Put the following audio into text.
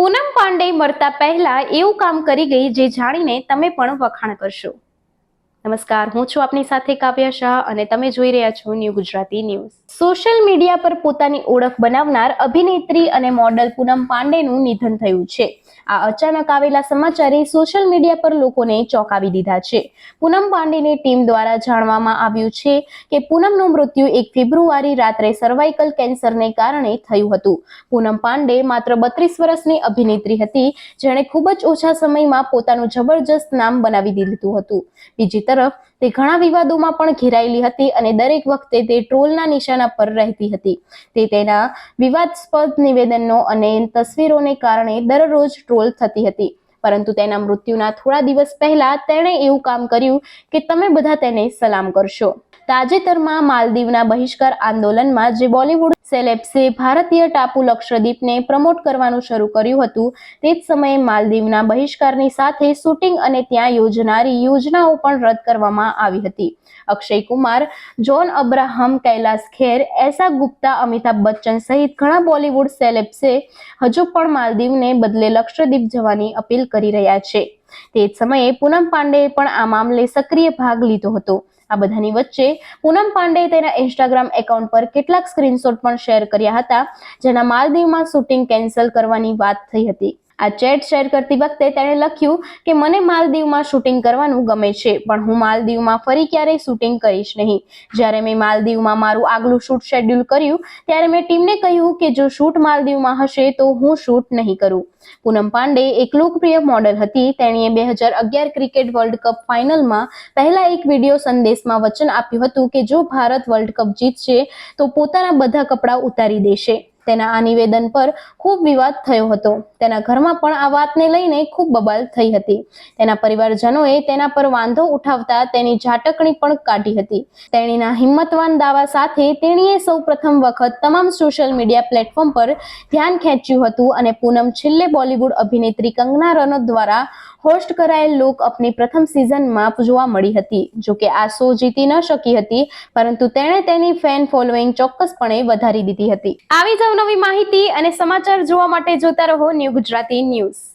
પૂનમ પાંડે મરતા પહેલા એવું કામ કરી ગઈ જે જાણીને તમે પણ વખાણ કરશો. નમસ્કાર, હું છું આપની સાથે કાવ્યા શાહ અને તમે જોઈ રહ્યા છો new Gujarati news. Social media પર પોતાની ઓળખ બનાવનાર અભિનેત્રી અને મોડલ પૂનમ પાંડેનું નિધન થયું છે. આ અચાનક આવેલા સમાચારે સોશિયલ મીડિયા પર લોકોને ચોંકાવી દીધા છે. પૂનમ પાંડેની ટીમ દ્વારા જાણવામાં આવ્યું છે કે પૂનમનું મૃત્યુ એક ફેબ્રુઆરી રાત્રે સર્વાઇકલ કેન્સરને કારણે થયું હતું. પૂનમ પાંડે માત્ર બત્રીસ વર્ષની અભિનેત્રી હતી, જેણે ખૂબ જ ઓછા સમયમાં પોતાનું જબરજસ્ત નામ બનાવી દીધું હતું. બીજી તરફ તે ઘણા વિવાદોમાં પણ ઘેરાયેલી હતી અને દરેક વખતે તે ટ્રોલના નિશાના પર રહેતી હતી. તે તેના વિવાદસ્પદ નિવેદનો અને તસવીરોને કારણે દરરોજ ટ્રોલ થતી હતી. પરંતુ તેના મૃત્યુના થોડા દિવસ પહેલા તેણે એવું કામ કર્યું કે તમે બધા તેને સલામ કરશો. તાજેતરમાં માલદીવના બહિષ્કાર આંદોલનમાં જે બોલિવૂડ સેલેબ્સે ભારતીય ટાપુ લક્ષદ્વીપને પ્રમોટ કરવાનું શરૂ કર્યું હતું, તે જ સમયે માલદીવના બહિષ્કારની સાથે શૂટિંગ અને ત્યાં યોજનારી યોજનાઓ પણ રદ કરવામાં આવી હતી. અક્ષય કુમાર, જોન અબ્રાહમ, કૈલાસ ખેર, એસા ગુપ્તા, અમિતાભ બચ્ચન સહિત ઘણા બોલિવૂડ સેલેબ્સે હજુ પણ માલદીવને બદલે લક્ષદ્વીપ જવાની અપીલ કરી રહ્યા છે. તે જ સમયે પૂનમ પાંડેએ પણ આ મામલે સક્રિય ભાગ લીધો હતો. આ બધાની વચ્ચે પૂનમ પાંડેએ તેના ઇન્સ્ટાગ્રામ એકાઉન્ટ પર કેટલાક સ્ક્રીનશોટ પણ શેર કર્યા હતા, જેના માલદીવમાં શૂટિંગ કેન્સલ કરવાની વાત થઈ હતી. આ ચેટ શેર કરતી વખતે તેણે લખ્યું કે મને માલદીવમાં શૂટિંગ કરવાનું ગમે છે, પણ હું માલદીવમાં ફરી ક્યારેય શૂટિંગ કરીશ નહીં. જ્યારે મેં માલદીવમાં મારું આગલું શૂટ શેડ્યુલ કર્યું, ત્યારે મેં ટીમને કહ્યું કે જો શૂટ માલદીવમાં હશે તો હું શૂટ નહીં કરું. પૂનમ પાંડે એક લોકપ્રિય મોડલ હતી, તેણીએ બે હજાર અગિયાર ક્રિકેટ વર્લ્ડ કપ ફાઇનલમાં પહેલા એક વીડિયો સંદેશમાં વચન આપ્યું હતું કે જો ભારત વર્લ્ડ કપ જીતશે, તો પોતાના બધા કપડાં ઉતારી દેશે. તેના આ નિવેદન પર ખૂબ વિવાદ થયો હતો. તેના ઘરમાં પણ આ વાતને લઈને ખૂબ બબાલ થઈ હતી. તેના પરિવારજનોએ તેના પર વાંધો ઉઠાવતા તેની ઝાટકણી પણ કાઢી હતી. તેણીના હિંમતવાન દાવા સાથે તેણીએ સૌ પ્રથમ વખત તમામ સોશિયલ મીડિયા પ્લેટફોર્મ પર ધ્યાન ખેંચ્યું હતું અને પૂનમ છેલ્લે બોલિવૂડ અભિનેત્રી કંગના રનૌત દ્વારા હોસ્ટ કરાયેલ લુક અપની પ્રથમ સિઝનમાં જોવા મળી હતી. જો કે આ શો જીતી ન શકી હતી, પરંતુ તેણે તેની ફેન ફોલોઈંગ ચોક્કસપણે વધારી દીધી હતી. આવી જ નવી માહિતી અને સમાચાર જોવા માટે જોતા રહો ન્યૂ ગુજરાતી ન્યૂઝ.